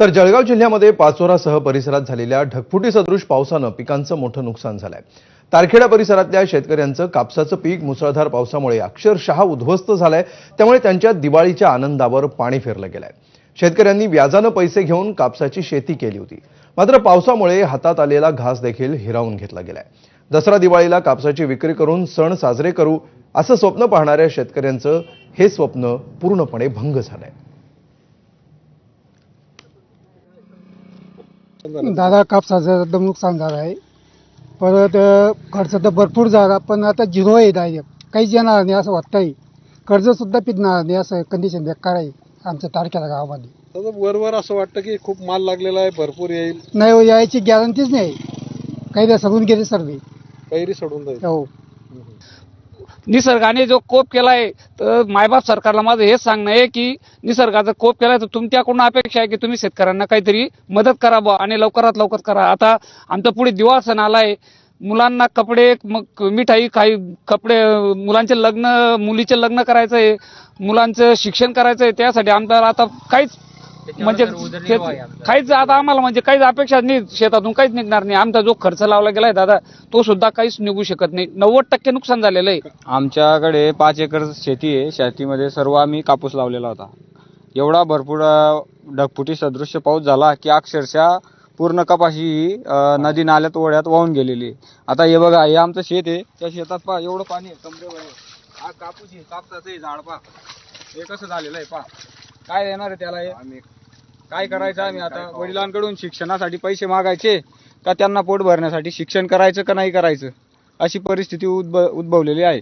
तर जळगाव जिल्ह्यामध्ये पाचोरासह परिसरात झालेल्या ढगफुटी सदृश पावसानं पिकांचं मोठं नुकसान झालंय. तारखेडा परिसरातल्या शेतकऱ्यांचं कापसाचं पीक मुसळधार पावसामुळे अक्षरशः उद्ध्वस्त झालंय. त्यामुळे त्यांच्या दिवाळीच्या आनंदावर पाणी फिरलं गेलंय. शेतकऱ्यांनी व्याजानं पैसे घेऊन कापसाची शेती केली होती. मात्र पावसामुळे हातात आलेला घास देखील हिरावून घेतला गेलाय. दसरा दिवाळीला कापसाची विक्री करून सण साजरे करू असं स्वप्न पाहणाऱ्या शेतकऱ्यांचं हे स्वप्न पूर्णपणे भंग झालंय. दादा कापसाचं एकदम नुकसान झालं आहे. परत खर्च तर भरपूर झाला पण आता झिरो आहे डायरेक्ट काहीच येणार नाही असं वाटतंय. कर्जसुद्धा पिकणार नाही असं कंडिशन बेकार आहे आमच्या तारखेला गावामध्ये. वरवर असं वाटतं की खूप माल लागलेला आहे भरपूर येईल. नाही हो, यायची गॅरंटीच नाही. काही त्या सगून गेले सर्व. कैरी सोडून जाईल. हो. निसर्गाने जो कोप केलाय तर मायबाप सरकारला माझं हेच सांगणं आहे की निसर्गाचा कोप केलाय तर तुमच्याकडून अपेक्षा आहे की तुम्ही शेतकऱ्यांना काहीतरी मदत करा बुवा आणि लवकरात लवकर करा. आता आमचं पुढे दिवाळ सण आलाय. मुलांना कपडे मग मिठाई काही कपडे मुलांचे लग्न मुलीचे लग्न करायचं आहे मुलांचं शिक्षण करायचं आहे त्यासाठी आमदार आता काहीच म्हणजे शेत- काहीच आता आम्हाला म्हणजे काहीच अपेक्षा नाही शेतातून काहीच निघणार नाही. आमचा जो खर्च लावला गेलाय दादा तो सुद्धा काहीच निघू शकत नाही. नव्वद टक्के नुकसान झालेलं आहे. आमच्याकडे पाच एकर शेती आहे. शेतीमध्ये सर्व आम्ही कापूस लावलेला होता. एवढा भरपूर अ, ढगफुटी सदृश्य पाऊस झाला की अक्षरशः पूर्ण कपाशी ही, अ, नदी नाल्यात ओढ्यात वाहून गेलेली आहे. आता हे बघा हे आमचं शेत आहे. त्या शेतात पहा एवढं पाणी आहे कमरेवर आहे. हा कापूस आहे कापसाचं आहे झाड पहा. हे कसं झालेलं आहे पहा. काय देणार आहे त्याला हे? काय करायचं आम्ही आता? वडिलांकडून शिक्षणासाठी पैसे मागायचे का त्यांना पोट भरण्यासाठी? शिक्षण करायचं का नाही करायचं? अशी परिस्थिती उद्भ उद्भवलेली आहे.